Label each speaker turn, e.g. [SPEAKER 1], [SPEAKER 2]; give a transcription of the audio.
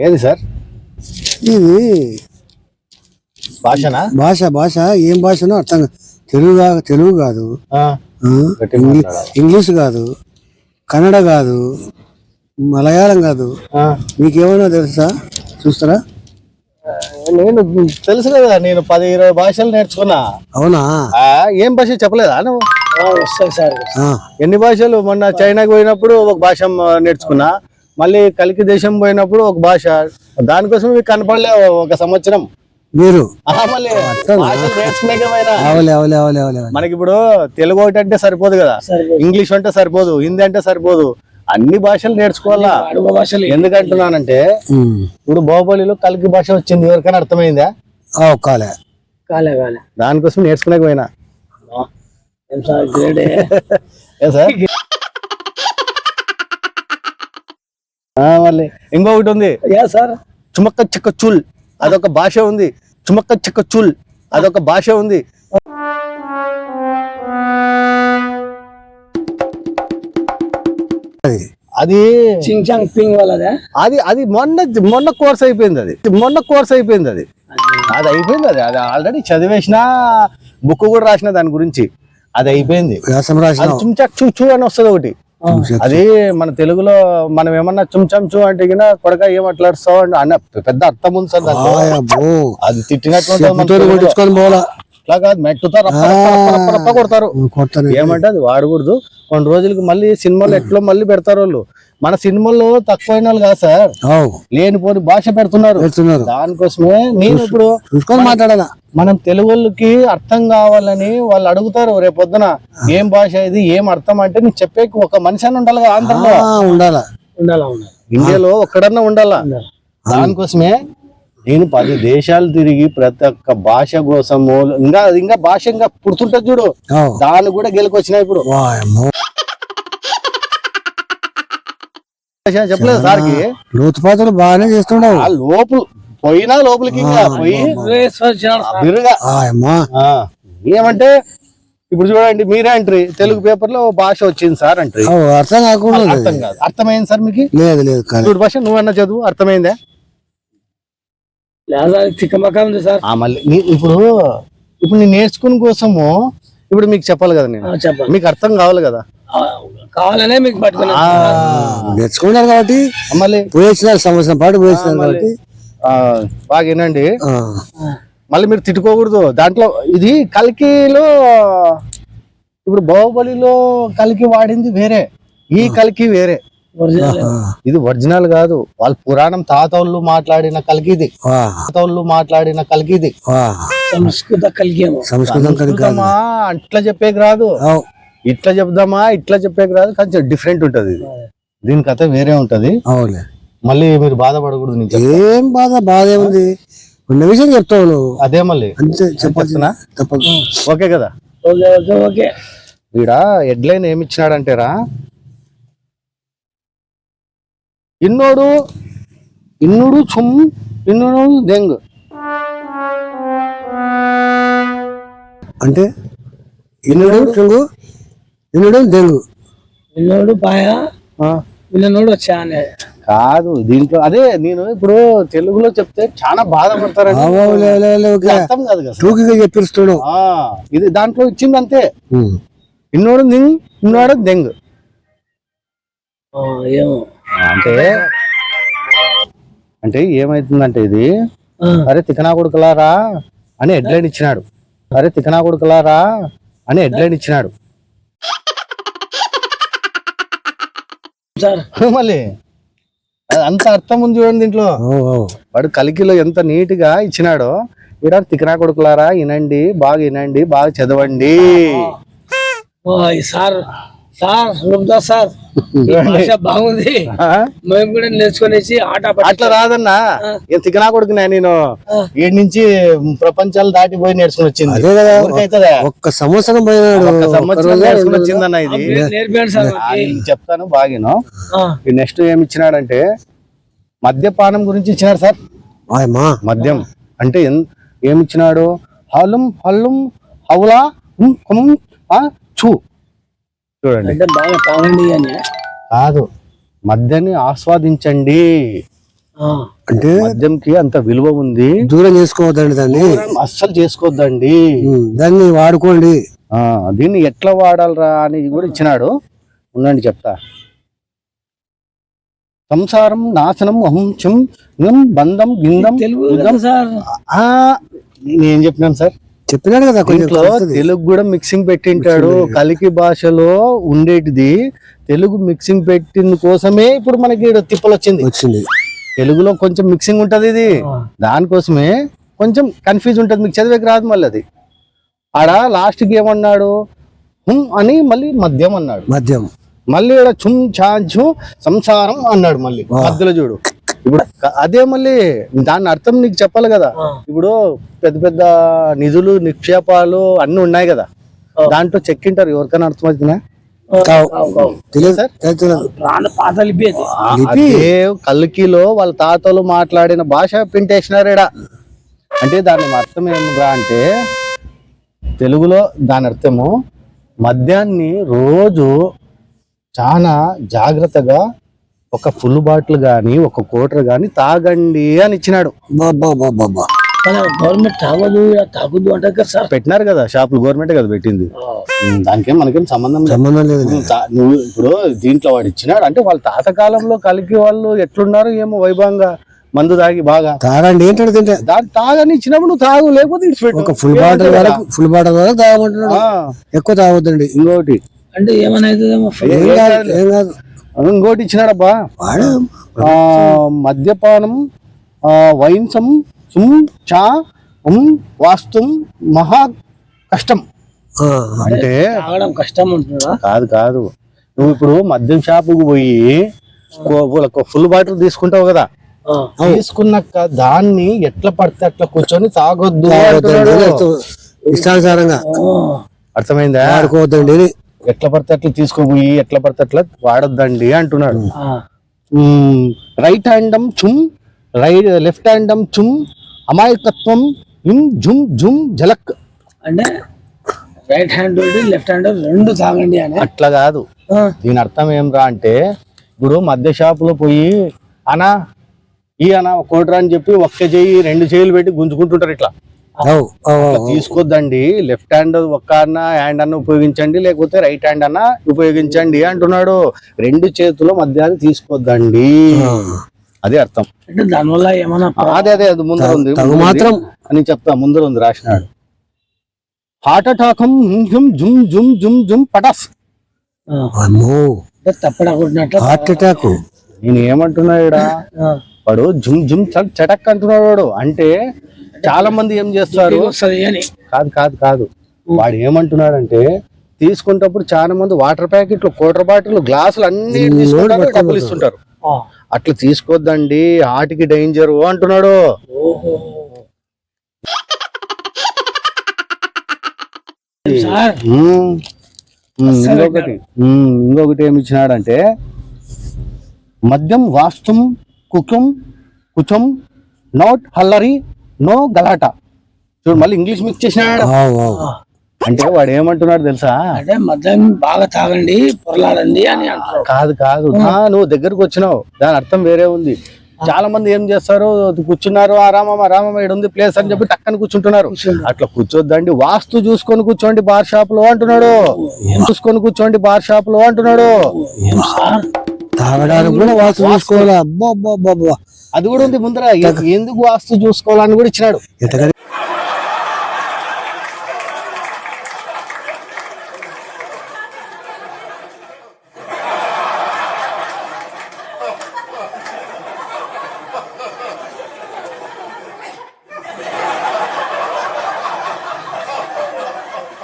[SPEAKER 1] ఏది సార్?
[SPEAKER 2] ఇది
[SPEAKER 1] భాషనా?
[SPEAKER 2] భాష భాష ఏం భాషనో అర్థం కాదు. తెలుగు కా- తెలుగు కాదు. ఇంగ్లీష్ కాదు కన్నడ కాదు మలయాళం కాదు. మీకేమైనా తెలుసా? చూస్తారా?
[SPEAKER 1] నేను తెలుసు కదా నేను పది ఇరవై భాషలు నేర్చుకున్నా.
[SPEAKER 2] అవునా?
[SPEAKER 1] ఏం భాష చెప్పలేదా నువ్వు?
[SPEAKER 3] వస్తాయి సార్.
[SPEAKER 1] ఎన్ని భాషలు? మొన్న చైనాకి పోయినప్పుడు ఒక భాష నేర్చుకున్నా. మళ్ళీ కలికి దేశం పోయినప్పుడు ఒక భాష. దానికోసం మీకు కనపడలే ఒక సంవత్సరం.
[SPEAKER 2] మీరు.
[SPEAKER 1] మనకి ఇప్పుడు తెలుగు ఒకటి అంటే సరిపోదు కదా. ఇంగ్లీష్ అంటే సరిపోదు హిందీ అంటే సరిపోదు. అన్ని భాషలు నేర్చుకోవాలా?
[SPEAKER 3] భాషలు.
[SPEAKER 1] ఎందుకంటున్నానంటే. ఇప్పుడు బాహుబలిలో కలికి భాష వచ్చింది ఎవరికైనా అర్థమైందా?
[SPEAKER 2] ఆ, కాలే
[SPEAKER 3] కాలే కాలే
[SPEAKER 1] దానికోసం నేర్చుకునే మళ్ళీ ఇంకొకటి ఉంది.
[SPEAKER 3] Yeah sir.
[SPEAKER 1] చుమక్క చెక్క చుల్. అదొక భాష ఉంది. చుమక్క చెక్క చుల్. అదొక భాష ఉంది.
[SPEAKER 2] అది.
[SPEAKER 1] అది
[SPEAKER 3] చింగ్ చాంగ్ పింగ్ వాళ్ళదే?
[SPEAKER 1] అది అది మొన్న మొన్న కోర్స్ అయిపోయింది అది. మొన్న కోర్స్ అయిపోయింది అది. అది అయిపోయింది అది. అది ఆల్రెడీ చదివేసిన బుక్ కూడా రాసిన దాని గురించి. అది అయిపోయింది. చుంచక్ చూ అని వస్తుంది ఒకటి. అది మన తెలుగులో మనం ఏమన్నా చుంచం చూ అంటే గిన కొడక ఏం మాట్లాడుస్తావు అని అన్న పెద్ద అర్థం ఉంది సార్ అది తిట్టినట్టు ఉంటుంది మన
[SPEAKER 2] చెప్పుతో
[SPEAKER 1] తెలుగులో.
[SPEAKER 2] కొట్టించుకొని పోవాలా?
[SPEAKER 1] అట్లా కాదు మెట్టుతో రప్ప రప్ప రప్ప రప్ప రప్ప కొడతారు. ఏమంటే అది వాడకూడదు. కొన్ని రోజులకి మళ్ళీ సినిమాలు ఎట్లో మళ్ళీ పెడతారు వాళ్ళు. మన సినిమాల్లో తక్కువైన వాళ్ళు కాదు సార్? లేనిపోని భాష పెడుతున్నారు.
[SPEAKER 2] పెడుతున్నారు.
[SPEAKER 1] దానికోసమే నేను ఇప్పుడు
[SPEAKER 2] చూసుకొని మాట్లాడాలా?
[SPEAKER 1] మనం తెలుగు వాళ్ళకి అర్థం కావాలని వాళ్ళు అడుగుతారు రేపు పొద్దున. ఏం భాష ఇది? ఏం అర్థం అంటే నీకు చెప్పే ఒక మనిషి అని ఉండాలి కదా ఆంధ్రలో.
[SPEAKER 2] ఉండాలా?
[SPEAKER 3] ఉండాలా ఉండాలి?
[SPEAKER 1] ఇండియాలో ఒక్కడన్నా ఉండాలా. దానికోసమే నేను పది దేశాలు తిరిగి ప్రతి ఒక్క భాష కోసము ఇంకా ఇంకా భాష ఇంకా పుడుతుంటది చూడు. దాన్ని కూడా గెలుకొచ్చినాయి ఇప్పుడు. చెప్పలేదు సార్కి.
[SPEAKER 2] లోతుపాతులు బాగానే చేస్తుండవు.
[SPEAKER 1] ఆ లోపల పోయినా లోపలికి పోయి ఏమంటే ఇప్పుడు చూడండి మీరే అంటారు తెలుగు పేపర్లో భాష వచ్చింది సార్ అంటారు
[SPEAKER 2] అవు అర్థం కాకుండా.
[SPEAKER 1] అర్థం కాదు. అర్థమైంది సార్ మీకు?
[SPEAKER 2] లేదు లేదు
[SPEAKER 1] చూడు భాష నువ్వన్నా చదువు అర్థమైందా?
[SPEAKER 3] లేదా తిక్కమక్క ఉంది సార్.
[SPEAKER 1] ఆ మళ్ళీ ఇప్పుడు ఇప్పుడు నేను నేర్చుకుని కోసము ఇప్పుడు మీకు చెప్పాలి కదా నేను. మీకు అర్థం కావాలి కదా.
[SPEAKER 3] కావాలనే మీకు పట్టుకున్నా
[SPEAKER 1] ఆ,
[SPEAKER 2] నేర్చుకున్నారు కాబట్టి
[SPEAKER 1] మళ్ళీ?
[SPEAKER 2] పోయించినారు సంవత్సరం పాటు పోయించినారు కాబట్టి.
[SPEAKER 1] ఆ, బాగా వినండి. మళ్ళీ మీరు తిట్టుకోకూడదు. దాంట్లో ఇది కల్కిలో ఇప్పుడు బాహుబలిలో కల్కి వాడింది వేరే. ఈ కల్కి వేరే. ఇది ఒరిజినల్ కాదు. వాళ్ళ పురాణం తాతోళ్ళు మాట్లాడిన కల్కి ఇది
[SPEAKER 2] వా,
[SPEAKER 1] తాతోళ్ళు మాట్లాడిన కల్కి ఇది
[SPEAKER 2] వా.
[SPEAKER 3] సంస్కృత కలిగేమో
[SPEAKER 2] సంస్కృతం కలిగి కాదు.
[SPEAKER 1] సంస్కృతమా? అట్లా చెప్పేకి రాదు. ఇట్లా చెప్దామా ఇట్లా చెప్పేకి రాదు కొంచెం డిఫరెంట్ ఉంటది ఇది. దీని కథ వేరే ఉంటది.
[SPEAKER 2] అవులే
[SPEAKER 1] మళ్ళీ మీరు బాధపడకూడదు నేను చెప్తా.
[SPEAKER 2] ఏం బాధ బాధ ఏముంది? ఉన్న విషయం చెప్తావు నువ్వు.
[SPEAKER 1] అదే మళ్ళీ.
[SPEAKER 2] అంతే చెప్పాల్సిన? తప్పదు.
[SPEAKER 1] ఓకే కదా?
[SPEAKER 3] Okay okay okay.
[SPEAKER 1] వీడ హెడ్లైన్ ఏమి ఇచ్చినాడంటేరా? ఇన్నోడు ఇన్నుడు చుమ్ ఇన్నుడు దెంగ్.
[SPEAKER 2] అంటే? ఇన్నుడు చుంగు? ఇన్నుడు దెంగు
[SPEAKER 3] విన్నోడు పాయ?
[SPEAKER 1] ఆ,
[SPEAKER 3] విన్నోడు వచ్చా అనే
[SPEAKER 1] కాదు దీంట్లో అదే నేను ఇప్పుడు తెలుగులో చెప్తే చాలా బాధపడతారని
[SPEAKER 2] ఓకే.
[SPEAKER 1] అర్థం కాదు కదా
[SPEAKER 2] టూకీగా చెప్పిస్తున్నావు
[SPEAKER 1] ఆ, ఇది దాంట్లో ఇచ్చింది అంతే
[SPEAKER 2] ఉమ్.
[SPEAKER 1] ఇన్నోడు దింగ్ ఇన్నోడు దెంగ్.
[SPEAKER 3] ఆ, ఏమో.
[SPEAKER 1] అంటే అంటే ఏమైతుందంటే ఇది
[SPEAKER 3] ఆ,
[SPEAKER 1] అరే తికనా కొడుకులారా అని హెడ్లైన్ ఇచ్చినాడు. అరే తికనా కొడుకులారా అని హెడ్లైన్ ఇచ్చినాడు.
[SPEAKER 3] సార్.
[SPEAKER 1] మళ్ళీ. అది అంత అర్థం ఉంది చూడండి దీంట్లో. వాడు కలికిలో ఎంత నీట్గా ఇచ్చినాడో. ఇక్కడ తికనా కొడుకులారా వినండి బాగా వినండి బాగా చదవండి.
[SPEAKER 3] సార్. సార్ రూపదా సార్. బాగుంది? మేము కూడా నేర్చుకునేసి ఆట
[SPEAKER 1] అట్లా రాదన్నా. ఏం తికనా కొడుకున్నా నేను ఏడు నుంచి ప్రపంచాలు దాటిపోయి నేర్చుకుని వచ్చింది.
[SPEAKER 2] అదే కదా.
[SPEAKER 1] ఊరికైతుందా?
[SPEAKER 2] ఒక్క సంవత్సరం పోయినాడు.
[SPEAKER 1] సంవత్సరం నేర్చుకుని వచ్చిందన్న ఇది. చెప్తాను బాగిను. నెక్స్ట్ ఏమి ఇచ్చినాడంటే మద్యపానం గురించి ఇచ్చినాడు సార్. మద్యం. అంటే ఎన్- ఏమి ఇచ్చినాడు? హలం హల్లం హౌలా ఆ, చూ చూడండి. కాదు మద్యాన్ని ఆస్వాదించండి.
[SPEAKER 3] ఆ,
[SPEAKER 2] అంటే
[SPEAKER 1] మద్యంకి అంత విలువ ఉంది.
[SPEAKER 2] దూరం చేసుకోవద్దండి దాన్ని.
[SPEAKER 1] అస్సలు చేసుకోవద్దండి
[SPEAKER 2] దాన్ని వాడుకోండి.
[SPEAKER 1] ఆ దీన్ని ఎట్లా వాడాలరా అని కూడా ఇచ్చినాడు. ఉండండి చెప్తా. సంసారం నాశనం అహంచం ఇం బంధం గిందం
[SPEAKER 3] తెలుగు సార్.
[SPEAKER 1] ఆ నేను చెప్పినాను సార్.
[SPEAKER 2] చెప్పినాడు కదా కొంచెం
[SPEAKER 1] దీంట్లో. తెలుగు కూడా మిక్సింగ్ పెట్టింటాడు. కలికి భాషలో ఉండేటిది. తెలుగు మిక్సింగ్ పెట్టిన కోసమే ఇప్పుడు మనకి ఈడ తిప్పలు వచ్చింది.
[SPEAKER 2] వచ్చింది.
[SPEAKER 1] తెలుగులో కొంచెం మిక్సింగ్ ఉంటది ఇది. దానికోసమే కొంచెం కన్ఫ్యూజ్ ఉంటుంది. మీకు చదివేకి రాదు మళ్ళీ అది. ఆడ లాస్ట్కి ఏమన్నాడు? హుం అని మళ్ళీ మద్యం అన్నాడు.
[SPEAKER 2] మద్యం.
[SPEAKER 1] మళ్ళీ చుమ్ చాంచు సంసారం అన్నాడు మళ్ళీ. మధ్యలో చూడు. ఇప్పుడు అదే మళ్ళీ దాని అర్థం నీకు చెప్పాలి కదా. ఇప్పుడు పెద్ద పెద్ద నిధులు నిక్షేపాలు అన్ని ఉన్నాయి కదా. దాంట్లో చెక్కింటారు ఎవరికైనా అర్థమవుతుందా? కల్కిలో వాళ్ళ తాతలు మాట్లాడిన భాష పింటేసినారు ఈడ అంటే దాని అర్థం ఏమిరా అంటే తెలుగులో దాని అర్థము మద్యాన్ని రోజు చాలా జాగ్రత్తగా ఒక ఫుల్ బాటిల్ గాని ఒక కోటర్ గాని తాగండి అని ఇచ్చినాడు.
[SPEAKER 3] గవర్నమెంట్ తాగదు ఇలా తాగొద్దు అంటారు కదా సార్?
[SPEAKER 1] పెట్టినారు కదా షాపులు గవర్నమెంట్ కదా పెట్టింది. దానికేం మనకేం సంబంధం లేదు.
[SPEAKER 2] సంబంధం లేదు
[SPEAKER 1] నువ్వు ఇప్పుడు దీంట్లో వాడు ఇచ్చినాడు అంటే వాళ్ళ తాత కాలంలో కలికి వాళ్ళు ఎట్లున్నారు ఏమో వైభవంగా మందు తాగి బాగా.
[SPEAKER 2] తాగండి ఏంటంటే తింటే?
[SPEAKER 1] దాన్ని తాగని ఇచ్చినప్పుడు నువ్వు తాగు లేకపోతే
[SPEAKER 2] ఒక ఫుల్ బాటిల్ వరకు ఫుల్ బాటిల్ వరకు తాగమంటున్నాడు. ఎక్కువ తాగొద్దండి.
[SPEAKER 1] ఇంకోటి.
[SPEAKER 3] అంటే ఏమైనా అవుతుందేమో
[SPEAKER 2] ఏం కాదు ఏం కాదు.
[SPEAKER 1] ఇంకోటి ఇచ్చినాడబ్బా మద్యపానం ఆ, వైన్సం సుం చా ఉం వాస్తుం మహా కష్టం. అంటే
[SPEAKER 3] తాగడం కష్టం ఉంటుందా?
[SPEAKER 1] కాదు కాదు. నువ్వు ఇప్పుడు మద్యం షాపుకు పోయి ఫుల్ బాటిల్ తీసుకుంటావు కదా.
[SPEAKER 3] ఆ,
[SPEAKER 1] తీసుకున్నాక దాన్ని ఎట్లా పడితే అట్లా కూర్చొని తాగొద్దు.
[SPEAKER 2] ఇష్టానుసారంగా.
[SPEAKER 1] అర్థమైందా?
[SPEAKER 2] వాడుకోవద్దండి అని.
[SPEAKER 1] ఎట్లా పడితే అట్లా తీసుకోపోయి ఎట్లా పడితే అట్లా వాడొద్దండి అంటున్నాడు.
[SPEAKER 3] ఆ,
[SPEAKER 1] రైట్ హ్యాండం చుమ్ రైట్ లెఫ్ట్ హ్యాండం చుమ్ అమాయకత్వం ఇం జుమ్ జుమ్ జలక్.
[SPEAKER 3] అంటే రైట్ హ్యాండ్ లెఫ్ట్ హ్యాండ్ రెండు తాగండి అని.
[SPEAKER 1] అట్లా కాదు. దీని అర్థం ఏం రా అంటే ఇప్పుడు మధ్య షాపులో పోయి అనా ఈ అనా కోటరా అని చెప్పి ఒక్క చెయ్యి రెండు చేతులు పెట్టి గుంజుకుంటుంటారు ఇట్లా. తీసుకోద్దండి. లెఫ్ట్ హ్యాండ్ ఒక్క అన్న హ్యాండ్ అన్న ఉపయోగించండి లేకపోతే రైట్ హ్యాండ్ అన్న ఉపయోగించండి అంటున్నాడు. రెండు చేతుల మధ్యాన్ని తీసుకోద్దండి. అదే అర్థం.
[SPEAKER 3] అంటే దానివల్ల ఏమైనా
[SPEAKER 1] అదే అదే అది ముందర ఉంది.
[SPEAKER 2] మాత్రం
[SPEAKER 1] అని చెప్తా ముందర ఉంది రాసినాడు హార్ట్ అటాక్ జుమ్ జుమ్ జుమ్ జుమ్ జుమ్ పటాస్
[SPEAKER 2] హార్ట్ అటాక్.
[SPEAKER 1] నేను ఏమంటున్నా ఈడ?
[SPEAKER 3] ఆ,
[SPEAKER 1] వాడు జుమ్ జుమ్ చటక్ అంటున్నాడు వాడు. అంటే చాలా మంది ఏం చేస్తారు? కాదు కాదు కాదు. వాడు ఏమంటున్నాడంటే తీసుకున్నప్పుడు చాలా మంది వాటర్ ప్యాకెట్లు కోటర్ బాటిల్ గ్లాసులు అన్ని తీసుకుంటారు డబ్బులు ఇస్తుంటారు. అట్లా తీసుకోవద్దండి హార్ట్కి డేంజర్ అంటున్నాడు. ఇంకొకటి ఇంకొకటి ఏమి ఇచ్చినాడంటే మద్యం వాస్తుం కుకుం కుచం నోట్ హల్లరి నో గలాట. చూడు మళ్ళీ ఇంగ్లీష్ మిక్స్ చేసినాడు అంటే వాడు ఏమంటున్నాడు తెలుసా?
[SPEAKER 3] అంటే మద్యం బాగా తాగండి పొరలాడండి అని అంటారు
[SPEAKER 1] కాదు కాదు. ఆ, నువ్వు దగ్గరకు వచ్చినావు. దాని అర్థం వేరే ఉంది. చాలా మంది ఏం చేస్తారు కూర్చున్నారు ఆ రామమ్మ రామమ్మ ఇక్కడ ఉంది ప్లేస్ అని చెప్పి టక్కని కూర్చుంటున్నారు. అట్లా కూర్చోద్దండి. వాస్తు చూసుకొని కూర్చోండి బార్ షాప్లో అంటున్నాడు. చూసుకొని కూర్చోండి బార్ షాప్లో అంటున్నాడు.
[SPEAKER 2] తాగడానికి కూడా వాస్తు చూసుకోవాలా?
[SPEAKER 1] అది కూడా ఉంది ముందర. ఎందుకు వాస్తు చూసుకోవాలని కూడా ఇచ్చినాడు.